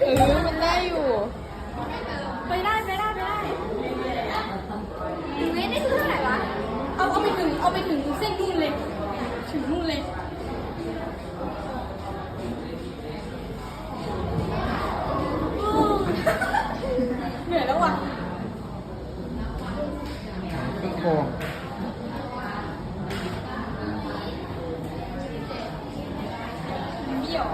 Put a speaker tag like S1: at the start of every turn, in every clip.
S1: เออมันได้อยู่
S2: ไปได้ไปได้ไปได้หนึ่งเมตรนี่คือเท่าไหร่วะ เอาเอาไปถึงเอาไปถึงเส้นนู่นเลย ถึงนู่นเลยเหนื่อยแล้วว่ะ
S3: ก็โคง
S2: เบี้ยว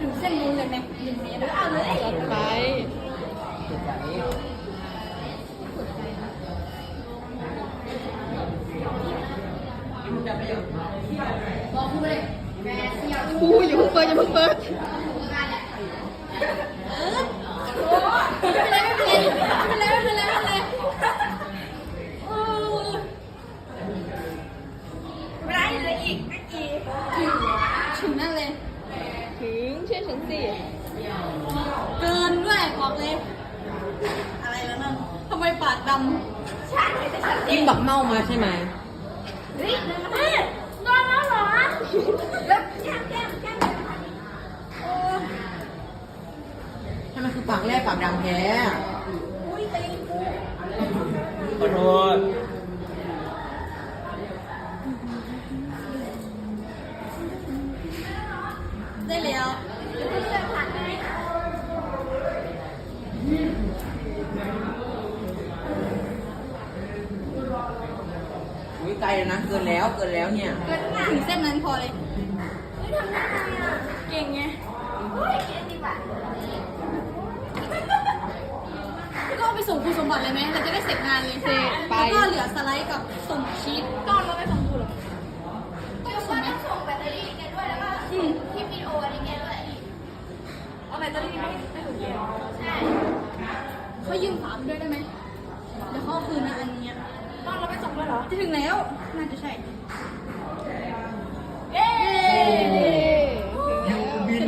S2: ถึงเส้นนู้นเลยไหมหนึ่งเมตรเอาเลย
S1: จัดไป
S3: จุดแบบนี้
S2: บอกคุณเลยแม่เสียว
S1: กูอย่าเพิ่งเปิดอย่าเพิ่งเปิด
S2: เออโอ้ไม่เป็นไรไม่เป็นไรไม่เป็นไรไม่เป็นไรไม่เป็นไรเออไม่ได้เลย อีกไม่กี่ถึงถึงนั่นเลย
S1: ถึงเชื่อฉันสิ
S2: เกินด้วยบอกเลย อะไรแล้วนั่นทำไมปากดำใช่แต่ฉัน
S3: กินบักเมามาใช่ไหม
S2: เฮ้ยเฮ้ยนอนแล้วเหรอแล้วแก้มแก้มแก้มโอ้
S3: ให้มันคือปากแรกปากดังแท้
S2: อุ้ยตีกู
S3: ขอโทษ
S2: ได้แล้วเดี๋ยวคุณจะผ่านไหม
S3: อุ้ยไกลแล้วนะ เกินแล้ว เกินแล้วเนี่ย
S2: เกินถึงเส้นนั้นพอเลยเฮ้ยทำได้ไงอะ เก่งไงเฮ้ยเก่งดีกว่าก็เอาไปส่งครูสมบัติเลยไหมเราจะได้เสร็จงานเลย
S1: เสร็จไป
S2: แล้วก็เหลือสไลด์กับส่งชีตก้ เอาแบตเตอรี่ไม่ไม่ถึงเดียว
S4: ใช่
S2: เขายืมฝาไปด้วยได้ไหมเดี๋ยวเขาเอาคืนนะอันเนี้ย
S4: ตอนเราไปส่งด้วยเหรอ
S2: จะถึงแล้ว น่าจะใช่